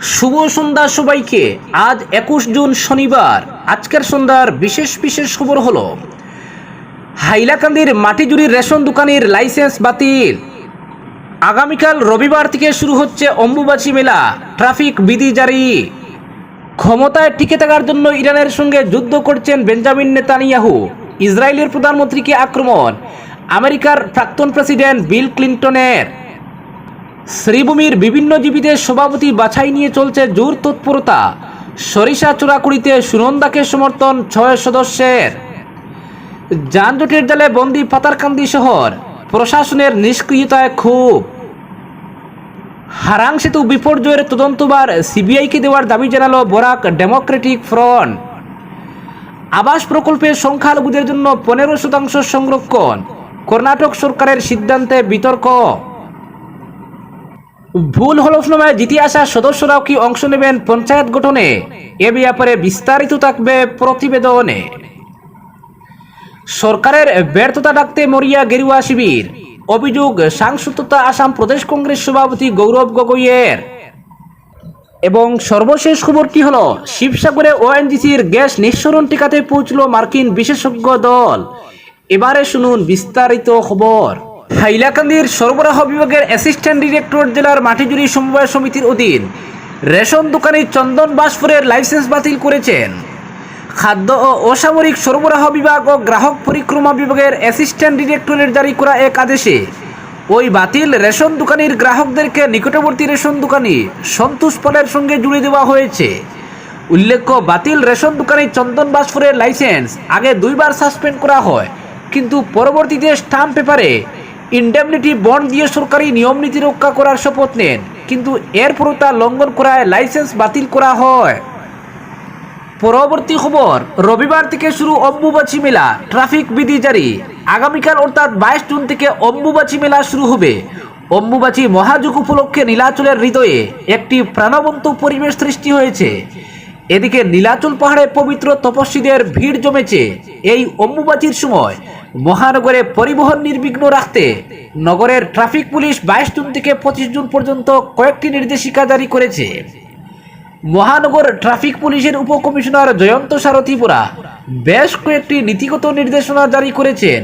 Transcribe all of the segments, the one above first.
শুভ সন্ধ্যা সবাইকে। আজ একুশ জুন শনিবার। আজকের সন্ধ্যার বিশেষ বিশেষ খবর হলো, হাইলাকান্দির মাটিজুরির রেশন দোকানের লাইসেন্স বাতিল। আগামীকাল রবিবার থেকে শুরু হচ্ছে অম্বুবাচী মেলা, ট্রাফিক বিধি জারি। ক্ষমতায় টিকে থাকার জন্য ইরানের সঙ্গে যুদ্ধ করছেন বেঞ্জামিন নেতানিয়াহু। ইসরায়েলের প্রধানমন্ত্রীকে আক্রমণ, আমেরিকার প্রাক্তন প্রেসিডেন্ট বিল ক্লিন্টনের। শ্রীভূমির বিভিন্ন জীবিতের সভাপতি বাছাই নিয়ে চলছে জোর তৎপরতা। সরিষা চোরাকুড়িতে সুনন্দাকে সমর্থন ছয় সদস্যের। যানজটের জালে বন্দি পাতারকান্দি শহর, প্রশাসনের নিষ্ক্রিয়তায় খুব হারাং সেতু বিপর্যয়ের তদন্তবার সিবিআইকে দেওয়ার দাবি জানালো বরাক ডেমোক্রেটিক ফ্রন্ট। আবাস প্রকল্পের সংখ্যালঘুদের জন্য পনেরো শতাংশ সংরক্ষণ। কর্ণাটক সরকারের সিদ্ধান্তে বিতর্ক। ভুল হলফনামায় জিতে আসা সদস্যরাও কি অংশ নেবেন পঞ্চায়েত গঠনে? এ ব্যাপারে বিস্তারিত থাকবে প্রতিবেদনে। সরকারের ব্যর্থতা ডাকতে মরিয়া গেরুয়া শিবির। অভিযোগ, সাংসদতা আসাম প্রদেশ কংগ্রেস সভাপতি গৌরব গগৈয়ের। এবং সর্বশেষ খবরটি হলো, শিবসাগরে ওএনজিসির গ্যাস নিঃসরণ টিকাতে পৌঁছল মার্কিন বিশেষজ্ঞ দল। এবারে শুনুন বিস্তারিত খবর। হাইলাকান্দির সরবরাহ বিভাগের অ্যাসিস্ট্যান্ট ডিরেক্টর জেলার মাটিজুরি সমবায় সমিতির অধীন রেশন দোকানি চন্দন বাসপুরের লাইসেন্স বাতিল করেছেন। খাদ্য ও অসামরিক সরবরাহ বিভাগ ও গ্রাহক পরিক্রমা বিভাগের অ্যাসিস্ট্যান্ট ডিরেক্টরের জারি করা এক আদেশে ওই বাতিল রেশন দোকানির গ্রাহকদেরকে নিকটবর্তী রেশন দোকানি সন্তোষ পলের সঙ্গে জুড়ে দেওয়া হয়েছে। উল্লেখ্য, বাতিল রেশন দোকানি চন্দন বাসপুরের লাইসেন্স আগে দুইবার সাসপেন্ড করা হয়, কিন্তু পরবর্তীতে স্টাম্প পেপারে ইন্ডেমনিটি বন্ড দিয়ে সরকারি নিয়ম নীতি রক্ষা করার শপথ নেন, কিন্তু এরপরও তা লঙ্ঘন করায় লাইসেন্স বাতিল করা হয়। পরবর্তী খবর, রবিবার থেকে শুরু অম্বুবাচী মেলা, ট্রাফিক বিধি জারি। আগামীকাল অর্থাৎ বাইশ জুন থেকে অম্বুবাচী মেলা শুরু হবে। অম্বুবাচী মহাযুগ উপলক্ষে নীলাচলের হৃদয়ে একটি প্রাণবন্ত পরিবেশ সৃষ্টি হয়েছে। এদিকে নীলাচল পাহাড়ে পবিত্র তপস্বীদের ভিড় জমেছে। এই অম্বুবাচীর সময় মহানগরে পরিবহন নির্বিঘ্ন রাখতে নগরের ট্রাফিক পুলিশ বাইশ জুন থেকে পঁচিশ জুন পর্যন্ত কয়েকটি নির্দেশিকা জারি করেছে। মহানগর ট্রাফিক পুলিশের উপকমিশনার জয়ন্ত সারথীপুরা বেশ কয়েকটি নীতিগত নির্দেশনা জারি করেছেন।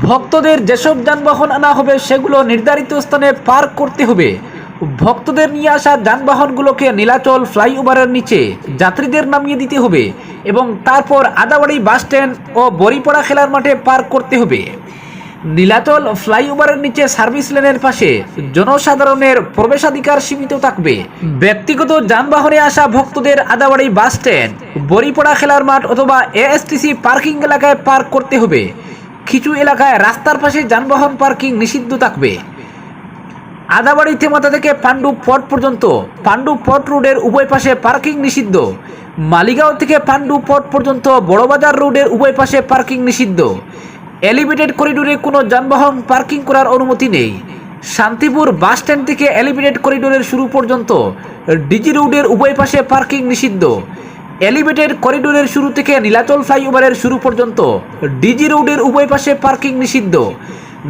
ভক্তদের যেসব যানবাহন আনা হবে, সেগুলো নির্ধারিত স্থানে পার্ক করতে হবে। ভক্তদের নিয়ে আসা যানবাহনগুলোকে নীলাচল ফ্লাইওভারের নিচে যাত্রীদের নামিয়ে দিতে হবে এবং তারপর আদাবাড়ি বাসস্ট্যান্ড ও বড়িপাড়া খেলার মাঠে পার্ক করতে হবে। নীলাচল ফ্লাইওভারের নিচে সার্ভিস লেনের পাশে জনসাধারণের প্রবেশাধিকার সীমিত থাকবে। ব্যক্তিগত যানবাহনে আসা ভক্তদের আদাবাড়ি বাস স্ট্যান্ড খেলার মাঠ অথবা এএসটিসি পার্কিং এলাকায় পার্ক করতে হবে। কিছু এলাকায় রাস্তার পাশে যানবাহন পার্কিং নিষিদ্ধ থাকবে। আদাবাড়ি থেমাতা থেকে পাণ্ডু পট পর্যন্ত। পাণ্ডু পট রোডের উভয় পাশে পার্কিং নিষিদ্ধ। মালিগাঁও থেকে পাণ্ডু পট পর্যন্ত বড়বাজার রোডের উভয় পাশে পার্কিং নিষিদ্ধ। এলিভেটেড করিডোরে কোনো যানবাহন পার্কিং করার অনুমতি নেই। শান্তিপুর বাস স্ট্যান্ড থেকে এলিভেটেড করিডোরের শুরু পর্যন্ত ডিজি রোডের উভয় পাশে পার্কিং নিষিদ্ধ। এলিভেটেড করিডোরের শুরু থেকে নীলাচল ফ্লাইওভারের শুরু পর্যন্ত ডিজি রোডের উভয় পাশে পার্কিং নিষিদ্ধ।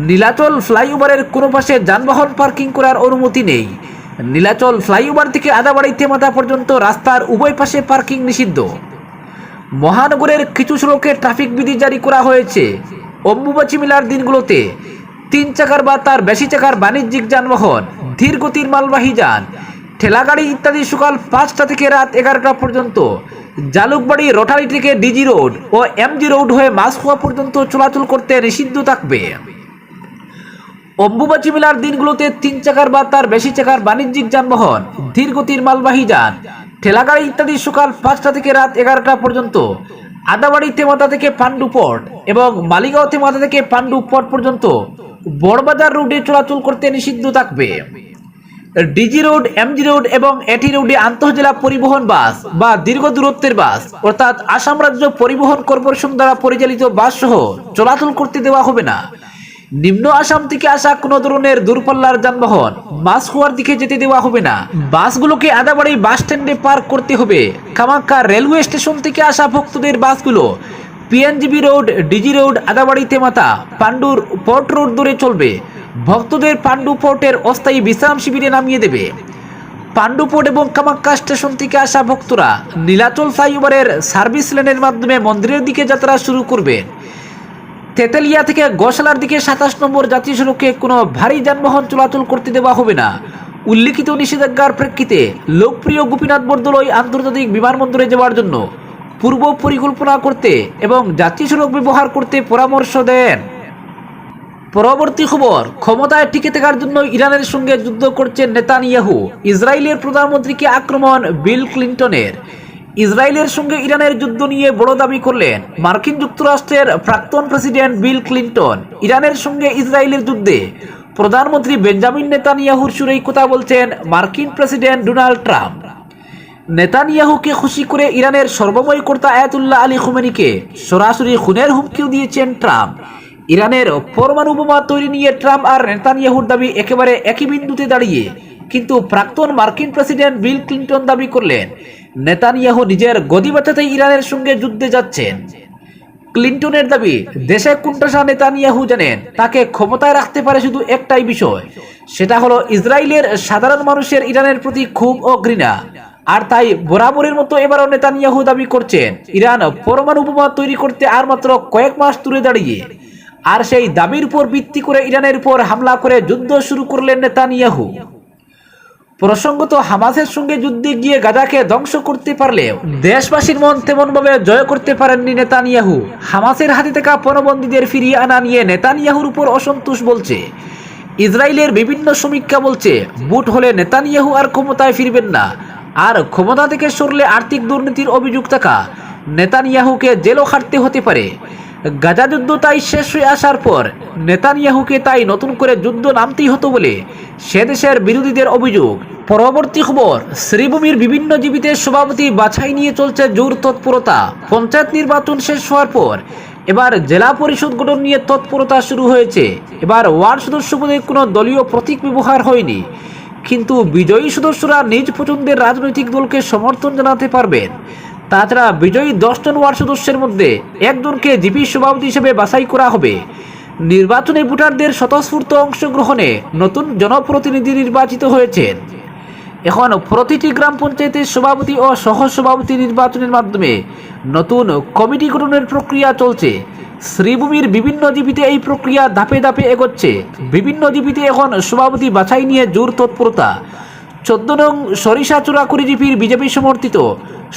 নীলাচল ফ্লাইওভারের কোনো পাশে যানবাহন পার্কিং করার অনুমতি নেই। নীলাচল ফ্লাইওভার থেকে আদাবাড়ি তেমাতা পর্যন্ত রাস্তার উভয় পাশে পার্কিং নিষিদ্ধ। মহানগরের কিছু সড়কে ট্রাফিক বিধি জারি করা হয়েছে। অম্বুবাচী মেলার দিনগুলোতে তিন চাকার বা তার বেশি চাকার বাণিজ্যিক যানবাহন ধীর গতির মালবাহী যান, ঠেলাগাড়ি ইত্যাদি সকাল পাঁচটা থেকে রাত এগারোটা পর্যন্ত, জালুকবাড়ি রোটারি থেকে ডিজি রোড ও এমজি রোড হয়ে মাসখোয়া পর্যন্ত চলাচল করতে নিষিদ্ধ থাকবে। অম্বুবাচী মেলার দিনগুলোতে তিন চাকার বা তার বেশি চাকার বাণিজ্যিক যানবাহন ধীর গতির মালবাহী যান, ঠেলাগাড়ি ইত্যাদি সকাল পাঁচটা থেকে রাত এগারোটা পর্যন্ত, আদাবাড়ি তেমাতা থেকে পাণ্ডু পট এবং মালিগাঁও তেমাতা থেকে পাণ্ডু পট পর্যন্ত বড়বাজার রোডে চলাচল করতে নিষিদ্ধ থাকবে। ডিজি রোড, এমজি রোড এবং এটি রোডে আন্তঃজেলা পরিবহন বাস বা দীর্ঘ দূরত্বের বাস, অর্থাৎ আসাম রাজ্য পরিবহন কর্পোরেশন দ্বারা পরিচালিত বাস সহ চলাচল করতে দেওয়া হবে না। নিম্ন আসাম থেকে আসা কোনো ধরনের দূরপাল্লার যানবাহন, বাস হওয়ার দিকে যেতে দেওয়া হবে না। বাসগুলোকে আদাবাড়ি বাস স্ট্যান্ডে পার্ক করতে হবে। কামাক্কা রেলওয়ে স্টেশন থেকে আসা ভক্তদের বাসগুলো PNGB road, DG road, Adabari তেমাতা, পাণ্ডুর পোর্ট রোড ধরে চলবে। ভক্তদের পাণ্ডু পোর্টের অস্থায়ী বিশ্রাম শিবিরে নামিয়ে দেবে। পাণ্ডুপুর এবং কামাক্কা স্টেশন থেকে আসা ভক্তরা নীলাচল ফ্লাইওভারের সার্ভিস লেনের মাধ্যমে মন্দিরের দিকে যাত্রা শুরু করবেন। তেতেলিয়া থেকে গোশালার দিকে সাতাশ নম্বর জাতীয় সড়কে কোনো ভারী যানবাহন চলাচল করতে দেওয়া হবে না। উল্লিখিত নিষেধাজ্ঞার প্রেক্ষিতে লোকপ্রিয় গোপীনাথ বরদলৈ আন্তর্জাতিক বিমানবন্দরে যাওয়ার জন্য পূর্ব পরিকল্পনা করতে এবং জাতীয় সড়ক ব্যবহার করতে পরামর্শ দেন। পরবর্তী খবর, ক্ষমতায় টিকে থাকার জন্য ইরানের সঙ্গে যুদ্ধ করছেন নেতানিয়াহু। ইসরায়েলের প্রধানমন্ত্রীকে আক্রমণ বিল ক্লিন্টনের। ইসরায়েলের সঙ্গে ইরানের যুদ্ধ নিয়ে বড় দাবি করলেন মার্কিন যুক্তরাষ্ট্রের প্রাক্তন প্রেসিডেন্ট বিল ক্লিন্টন। ইরানের সঙ্গে ইসরায়েলের যুদ্ধে প্রধানমন্ত্রী বেঞ্জামিন নেতানিয়াহুর সুরেই কথা বলছেন মার্কিন প্রেসিডেন্ট ডোনাল্ড ট্রাম্প। নেতানিয়াহুকে খুশি করে ইরানের সর্বময় কর্তা আয়াতুল্লাহ আলী খুমেনিকে সরাসরি খুনের হুমকিও দিয়েছেন ট্রাম্প। ইরানের পরমাণু বোমা তৈরি নিয়ে ট্রাম্প আর নেতানিয়াহুর দাবি একেবারে একই বিন্দুতে দাঁড়িয়ে কিন্তু প্রাক্তন মার্কিন প্রেসিডেন্ট বিল ক্লিন্টন দাবি করলেন, নেতানিয়াহু নিজের গদি বাঁচাতে ইরানের সঙ্গে যুদ্ধে যাচ্ছেন। ক্লিন্টনের দাবি দেশে কোনটাসা নেতানিয়াহু জানেন, তাকে ক্ষমতায় রাখতে পারে শুধু একটাই বিষয়, সেটা হলো ইসরায়েলের সাধারণ মানুষের ইরানের প্রতি ক্ষোভ ও ঘৃণা আর তাই বরাবরের মতো এবারও নেতানিয়াহু দাবি করছেন, ইরান পরমাণু বোমা তৈরি করতে আর মাত্র কয়েক মাস দূরে দাঁড়িয়ে। আর সেই দাবির উপর ভিত্তি করে ইরানের উপর হামলা করে যুদ্ধ শুরু করলেন নেতানিয়াহু। প্রসঙ্গত হামাসের সঙ্গে যুদ্ধে গিয়ে গাজাকে ধ্বংস করতে পারলেও দেশবাসীর মন তেমনভাবে জয় করতে পারেননি নেতানিয়াহু। হামাসের হাতে থাকা পণবন্দীদের ফিরিয়ে আনা নিয়ে নেতানিয়াহুর উপর অসন্তোষ বলছে। ইসরায়েলের বিভিন্ন সমীক্ষা বলছে বুট হলে নেতানিয়াহু আর ক্ষমতায় ফিরবেন না। আর ক্ষমতা থেকে সরলে আর্থিক দুর্নীতির অভিযোগ থাকা, নেতানিয়াহুকে জেলও খাটতে হতে পারে। গাজা যুদ্ধ তাই শেষ হয়ে আসার পর নেতানিয়াহুকে তাই নতুন করে যুদ্ধ নামতেই হতো বলে সে দেশের বিরোধীদের অভিযোগ। পরবর্তী খবর, শ্রীভূমির বিভিন্ন জীবিতের সভাপতি বাছাই নিয়ে চলছে জোর তৎপরতা। পঞ্চায়েত নির্বাচন শেষ হওয়ার পর এবার জেলা পরিষদ গঠন নিয়ে তৎপরতা শুরু হয়েছে। এবার ওয়ার্ড সদস্য পদে কোনো দলীয় প্রতীক ব্যবহার হয়নি। কিন্তু বিজয়ী সদস্যরা নিজ পছন্দের রাজনৈতিক দলকে সমর্থন জানাতে পারবেন। তাছাড়া বিজয়ী দশজন ওয়ার্ড সদস্যের মধ্যে একজনকে জিপি সভাপতি হিসেবে বাছাই করা হবে। নির্বাচনে ভোটারদের স্বতঃস্ফূর্ত অংশগ্রহণে নতুন জনপ্রতিনিধি নির্বাচিত হয়েছেন। এখন প্রতিটি গ্রাম পঞ্চায়েতের সভাপতি ও সহ সভাপতি নির্বাচনের মাধ্যমে নতুন কমিটি গঠনের প্রক্রিয়া চলছে। শ্রীভূমির বিভিন্ন জীবিতে এই প্রক্রিয়া ধাপে ধাপে এগোচ্ছে। বিভিন্ন জীবিতে এখন সভাপতি বাছাই নিয়ে জোর তৎপরতা। চোদ্দ নং সরিষা চূড়াকুড়ি জিপির বিজেপি সমর্থিত।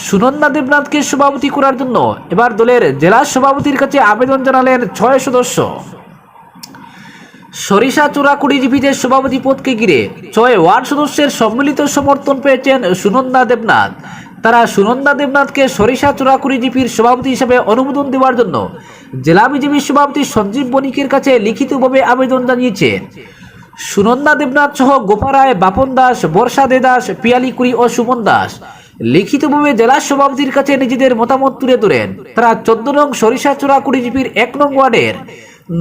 সুনন্দা দেবনাথকে সভাপতি করার জন্য এবার দলের জেলা সভাপতির কাছে আবেদন জানালেন ছয় সদস্য। সরিষা চূড়াকুড়ি জিপিতে সভাপতি পদকে ঘিরে ছয় ওয়ার্ড সদস্যের সম্মিলিত সমর্থন পেয়েছেন সুনন্দা দেবনাথ। তারা সুনন্দা দেবনাথকে সরিষা চূড়াকুড়ি জিপির সভাপতি হিসেবে অনুমোদন দেওয়ার জন্য জেলা বিজেপির সভাপতি সঞ্জীব বণিকের কাছে লিখিতভাবে আবেদন জানিয়েছেন সুনন্দা দেবনাথ সহ গোপারায় বাপন দাস, বর্ষা দে দাস পিয়ালিকুড়ি ও সুমন দাস। লিখিতভাবে জেলা সভাপতির কাছে নিজেদের মতামত তুলে ধরেন। তারা চোদ্দ নং সরিষা চূড়াকুড়ি জিপির এক নং ওয়ার্ডের।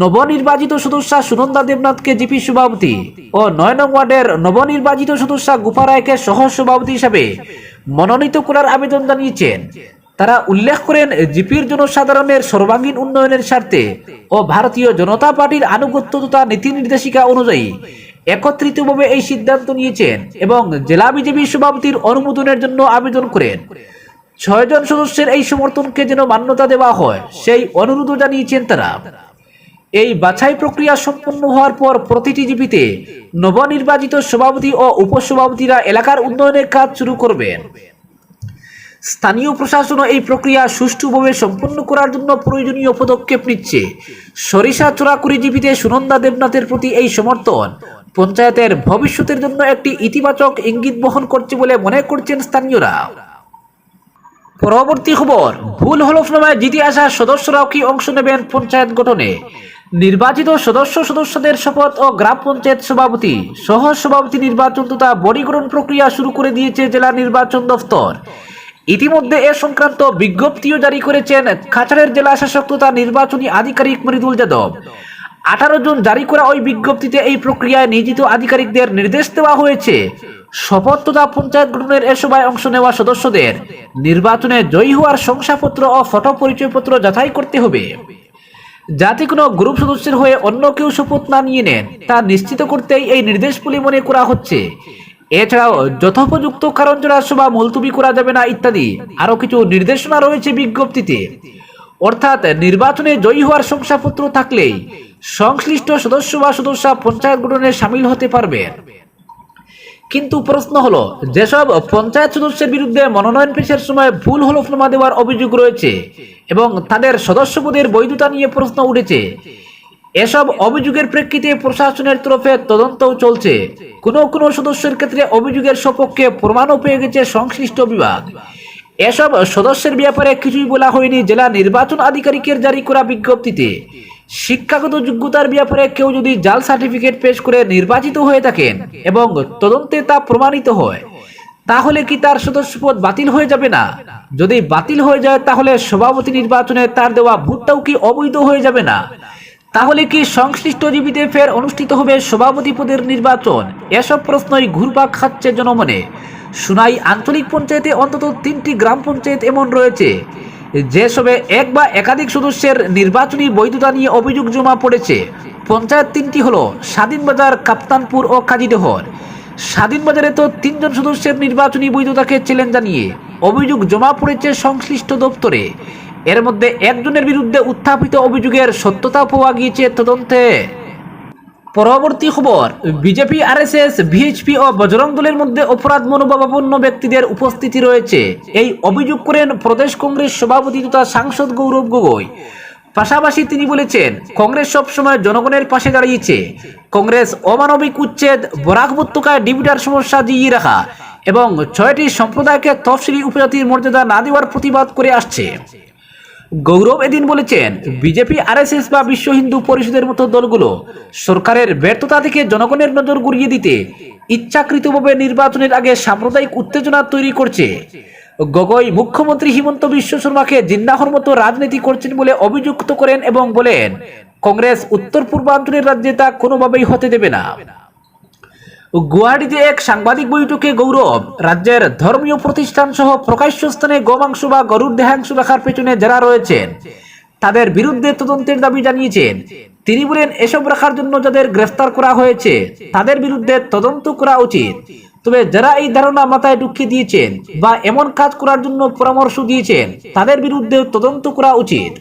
নবনির্বাচিত সদস্য সুনন্দা দেবনাথকে জিপি সভাপতি ও নয় নং ওয়ার্ডের নবনির্বাচিত সদস্য গুপারায়কে সহ সভাপতি হিসাবে মনোনীত করার আবেদন জানিয়েছেন। তারা উল্লেখ করেন জিপির জনসাধারণের সর্বাঙ্গীন উন্নয়নের স্বার্থে ও ভারতীয় জনতা পার্টির আনুগত্য তথা নীতি নির্দেশিকা অনুযায়ী একত্রিতভাবে এই সিদ্ধান্ত নিয়েছেন এবং জেলা বিজেপি সভাপতির অনুমোদনের জন্য আবেদন করেন। ছয়জন সদস্যের এই সমর্থনকে যেন মান্যতা দেওয়া হয়, সেই অনুরোধও জানিয়েছেন তারা। এই বাছাই প্রক্রিয়া সম্পন্ন হওয়ার পর প্রতিটি জিপিতে নবনির্বাচিত সভাপতি ও উপসভাপতিরা এলাকার উন্নয়নের কাজ শুরু করবেন। স্থানীয় প্রশাসনও এই প্রক্রিয়া সুষ্ঠুভাবে সম্পন্ন করার জন্য প্রয়োজনীয় পদক্ষেপ নিচ্ছে। সরিষা চোরাকুড়ি জীবিতে সুনন্দা দেবনাথের প্রতি এই সমর্থন। পঞ্চায়েতের ভবিষ্যতের জন্য একটি ইতিবাচক ইঙ্গিত বহন করছে বলে মনে করছেন স্থানীয়রা। পরবর্তী খবর, ভুল হলফনামায় জিতে আসা সদস্যরাও কি অংশ নেবেন পঞ্চায়েত গঠনে? নির্বাচিত সদস্য সদস্যদের শপথ ও গ্রাম পঞ্চায়েত সভাপতি সহ সভাপতি নির্বাচন তথা বডিগ্রহণ প্রক্রিয়া শুরু করে দিয়েছে জেলা নির্বাচন দফতর। ইতিমধ্যে এ সংক্রান্ত বিজ্ঞপ্তিও জারি করেছেন খাচারের জেলা শাসক তথা নির্বাচনী আধিকারিক মৃদুল যাদব। আঠারো জন জারি করা ওই বিজ্ঞপ্তিতে এই প্রক্রিয়ায় নিয়োজিত আধিকারিকদের নির্দেশ দেওয়া হয়েছে। শপথ তথা পঞ্চায়েত গঠনের এ সভায় অংশ নেওয়া সদস্যদের নির্বাচনে জয়ী হওয়ার শংসাপত্র ও ফটো পরিচয়পত্র যাচাই করতে হবে। যাতে কোনো গ্রুপ সদস্যের হয়ে অন্য কেউ শপথ না নিয়ে নেন, তা নিশ্চিত করতেই এই নির্দেশগুলি মনে করা হচ্ছে। এছাড়াও যথোপযুক্ত কারণ ছাড়া সভা মুলতুবি করা যাবে না ইত্যাদি। আরও কিছু নির্দেশনা রয়েছে বিজ্ঞপ্তিতে। অর্থাৎ নির্বাচনে জয়ী হওয়ার শংসাপত্র থাকলেই সংশ্লিষ্ট সদস্য বা সদস্যা পঞ্চায়েত গঠনে সামিল হতে পারবেন কিন্তু প্রশ্ন হলো, যেসব পঞ্চায়েত সদস্যের বিরুদ্ধে মনোনয়ন পেশের সময় ভুল হলফনামা দেওয়ার অভিযোগ রয়েছে এবং তাদের সদস্যপদের বৈধতা নিয়ে প্রশ্ন উঠেছে এসব অভিযোগের প্রেক্ষিতে প্রশাসনের তরফে তদন্তও চলছে। কোনো কোনো সদস্যের ক্ষেত্রে অভিযোগের সপক্ষে প্রমাণও পেয়ে গেছে সংশ্লিষ্ট বিভাগ। এসব সদস্যের ব্যাপারে কিছুই বলা হয়নি জেলা নির্বাচন আধিকারিকের জারি করা বিজ্ঞপ্তিতে। শিক্ষাগত যোগ্যতার ব্যাপারে কেউ যদি জাল সার্টিফিকেট পেশ করে নির্বাচিত হয়ে থাকেন এবং তদন্তে তা প্রমাণিত হয়, তাহলে কি তার সদস্যপদ বাতিল হয়ে যাবে না? যদি বাতিল হয়ে যায়, তাহলে সভাপতি নির্বাচনে তার দেওয়া ভোটটাও কি অবৈধ হয়ে যাবে না? তাহলে কি সংশ্লিষ্ট জীবিতে ফের অনুষ্ঠিত হবে সভাপতি পদের নির্বাচন? এসব প্রশ্নই ঘুরপাক খাচ্ছে জনমনে। সুনাই আঞ্চলিক পঞ্চায়েতে অন্তত তিনটি গ্রাম পঞ্চায়েত এমন রয়েছে। যেসবে এক বা একাধিক সদস্যের নির্বাচনী বৈধতা নিয়ে অভিযোগ জমা পড়েছে। পঞ্চায়েত তিনটি হল স্বাধীনবাজার কাপ্তানপুর ও কাজীডহর। স্বাধীনবাজারে তো তিনজন সদস্যের নির্বাচনী বৈধতাকে চ্যালেঞ্জ জানিয়ে অভিযোগ জমা পড়েছে সংশ্লিষ্ট দপ্তরে। এর মধ্যে একজনের বিরুদ্ধে উত্থাপিত অভিযোগের সত্যতা পাওয়া গিয়েছে তদন্তে। পরবর্তী খবর, বিজেপি, আরএসএস, ভিএইচপি ও বজরং দলের মধ্যে অপরাধ মনোভাবাপন্ন ব্যক্তিদের উপস্থিতি রয়েছে। এই অভিযোগ করেন প্রদেশ কংগ্রেস সভাপতি তথা সাংসদ গৌরব গগৈ। পাশাপাশি তিনি বলেছেন, কংগ্রেস সবসময় জনগণের পাশে দাঁড়িয়েছে। কংগ্রেস অমানবিক উচ্ছেদ, বরাক উপত্যকায় ডিবিটার সমস্যা জিইয়ে রাখা এবং ছয়টি সম্প্রদায়কে তফসিলি উপজাতির মর্যাদা না দেওয়ার প্রতিবাদ করে আসছে। গৌরব এদিন বলেছেন, বিজেপি, আরএসএস বা বিশ্ব হিন্দু পরিষদের মতো দলগুলো সরকারের ব্যর্থতা থেকে জনগণের নজর ঘুরিয়ে দিতে ইচ্ছাকৃতভাবে নির্বাচনের আগে সাম্প্রদায়িক উত্তেজনা তৈরি করছে। গগৈ মুখ্যমন্ত্রী হিমন্ত বিশ্ব শর্মাকে জিন্নাহর মতো রাজনীতি করছেন বলে অভিযুক্ত করেন এবং বলেন, কংগ্রেস উত্তর পূর্বাঞ্চলের রাজ্যে তা কোনোভাবেই হতে দেবে না। গুয়াহাটিতে এক সাংবাদিক বৈঠকে গৌরব। রাজ্যের ধর্মীয় প্রতিষ্ঠান সহ প্রকাশ্য স্থানে গোমাংস বা গরুর দেহাংশ রাখার পেছনে যারা রয়েছেন, তাদের বিরুদ্ধে তদন্তের দাবি জানিয়েছেন। তিনি বলেন, এসব রাখার জন্য যাদের গ্রেফতার করা হয়েছে, তাদের বিরুদ্ধে তদন্ত করা উচিত। তবে যারা এই ধারণা মাথায় ঢুকিয়ে দিয়েছেন বা এমন কাজ করার জন্য পরামর্শ দিয়েছেন, তাদের বিরুদ্ধে তদন্ত করা উচিত।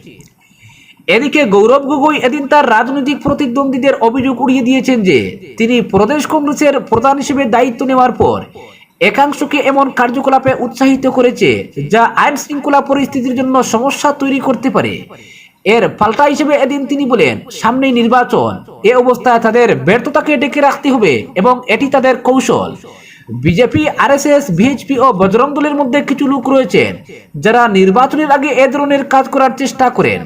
এদিকে গৌরব গগৈ এদিন তার রাজনৈতিক প্রতিদ্বন্দ্বীদের অভিযোগ উড়িয়ে দিয়েছেন যে, তিনি প্রদেশ কংগ্রেসের প্রধান হিসেবে দায়িত্ব নেওয়ার পর একাংশকে এমন কার্যকলাপে উৎসাহিত করেছে যা আইন শৃঙ্খলা পরিস্থিতির জন্য সমস্যা তৈরি করতে পারে। এর পাল্টা হিসেবে এদিন তিনি বলেন, সামনেই নির্বাচন, এ অবস্থায় তাদের ব্যর্থতাকে ডেকে রাখতে হবে এবং এটি তাদের কৌশল। বিজেপি, আরএসএস, ভিএইচপি ও বজরং দলের মধ্যে কিছু লোক রয়েছেন যারা নির্বাচনের আগে এ ধরনের কাজ করার চেষ্টা করেন।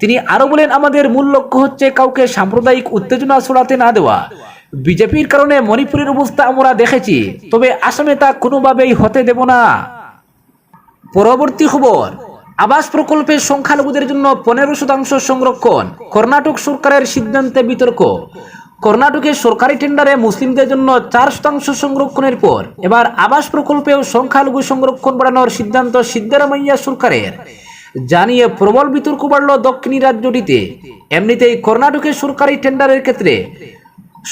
তিনি আরও বলেন, আমাদের মূল লক্ষ্য হচ্ছে কাউকে সাম্প্রদায়িক উত্তেজনা ছড়াতে না দেওয়া। বিজেপির কারণে মণিপুরের অবস্থা আমরা দেখেছি, তবে আসামে তা কোনোভাবেই হতে দেব না। পরবর্তী খবর, আবাস প্রকল্পের সংখ্যালঘুদের জন্য পনেরো শতাংশ সংরক্ষণ, কর্ণাটক সরকারের সিদ্ধান্তে বিতর্ক। কর্ণাটকের সরকারি টেন্ডারে মুসলিমদের জন্য চার শতাংশ সংরক্ষণের পর, এবার আবাস প্রকল্পেও সংখ্যালঘু সংরক্ষণ বাড়ানোর সিদ্ধান্ত সিদ্ধারামাইয়া সরকারের। জানিয়ে প্রবল বিতর্ক বাড়ল দক্ষিণী রাজ্যটিতে। এমনিতেই কর্ণাটকের সরকারি টেন্ডারের ক্ষেত্রে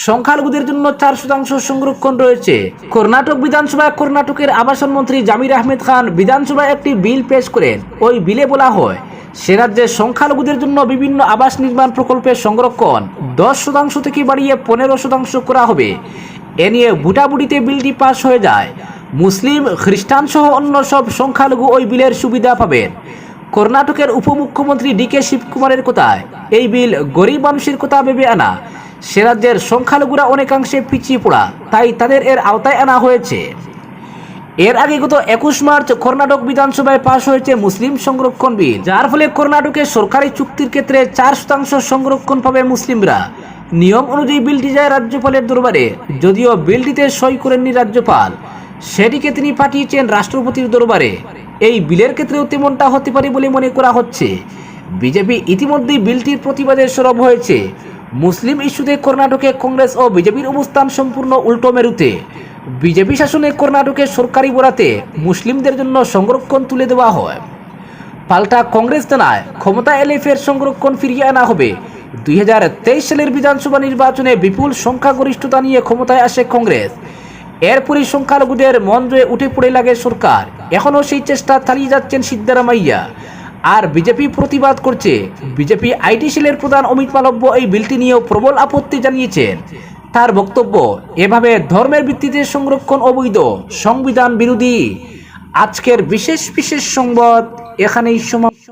সংখ্যালঘুদের জন্য চার শতাংশ সংরক্ষণ রয়েছে। কর্ণাটক বিধানসভায় কর্ণাটকের আবাসন মন্ত্রী জামির আহমেদ খান বিধানসভায় একটি বিল পেশ করেন। ওই বিলে বলা হয়, সে রাজ্যে সংখ্যালঘুদের জন্য বিভিন্ন আবাস নির্মাণ প্রকল্পের সংরক্ষণ দশ শতাংশ থেকে বাড়িয়ে পনেরো শতাংশ করা হবে। এ নিয়ে বুটাবুটিতে বিলটি পাশ হয়ে যায়। মুসলিম খ্রিস্টান সহ অন্য সব সংখ্যালঘু ওই বিলের সুবিধা পাবেন। কর্ণাটকের উপমুখ্যমন্ত্রী ডি কে শিবকুমারের কথায় এই বিল গরিব মানুষের কথা ভেবে আনা। সে রাজ্যের সংখ্যালঘুরা অনেকাংশে পিছিয়ে পড়া, তাই তাদের এর আওতায় আনা হয়েছে। এর আগে গত একুশ মার্চ কর্ণাটক বিধানসভায় পাশ হয়েছে মুসলিম সংরক্ষণ বিল, যার ফলে কর্ণাটকে সরকারি চুক্তির ক্ষেত্রে চার শতাংশ সংরক্ষণ পাবে মুসলিমরা। নিয়ম অনুযায়ী বিলটি যায় রাজ্যপালের দরবারে, যদিও বিলটিতে সই করেননি রাজ্যপাল। সেটিকে তিনি পাঠিয়েছেন রাষ্ট্রপতির দরবারে। এই বিলের ক্ষেত্রেও তেমনটা হতে পারে বলে মনে করা হচ্ছে। বিজেপি ইতিমধ্যেই বিলটির প্রতিবাদে সরব হয়েছে। মুসলিম ইস্যুতে কর্ণাটকে কংগ্রেস ও বিজেপির অবস্থান সম্পূর্ণ উল্টো মেরুতে। বিজেপি শাসনে কর্ণাটকে সরকারি বরাতে মুসলিমদের জন্য সংরক্ষণ তুলে দেওয়া হয়। পাল্টা কংগ্রেস জানায়, ক্ষমতা এলে ফের সংরক্ষণ ফিরিয়ে আনা হবে। দুই হাজার তেইশ সালের বিধানসভা নির্বাচনে বিপুল সংখ্যাগরিষ্ঠতা নিয়ে ক্ষমতায় আসে কংগ্রেস। এরপরই সংখ্যালঘুদের মন জয়ে উঠে পড়ে লাগে সরকার। এখনও সেই চেষ্টা চালিয়ে যাচ্ছেন সিদ্ধারামাইয়া আর বিজেপি প্রতিবাদ করছে। বিজেপি আইটি সেলের প্রধান অমিত মালব্য এই বিলটি নিয়েও প্রবল আপত্তি জানিয়েছেন। তার বক্তব্য, এভাবে ধর্মের ভিত্তিতে সংরক্ষণ অবৈধ, সংবিধান বিরোধী। আজকের বিশেষ বিশেষ সংবাদ এখানেই সমাপ্ত।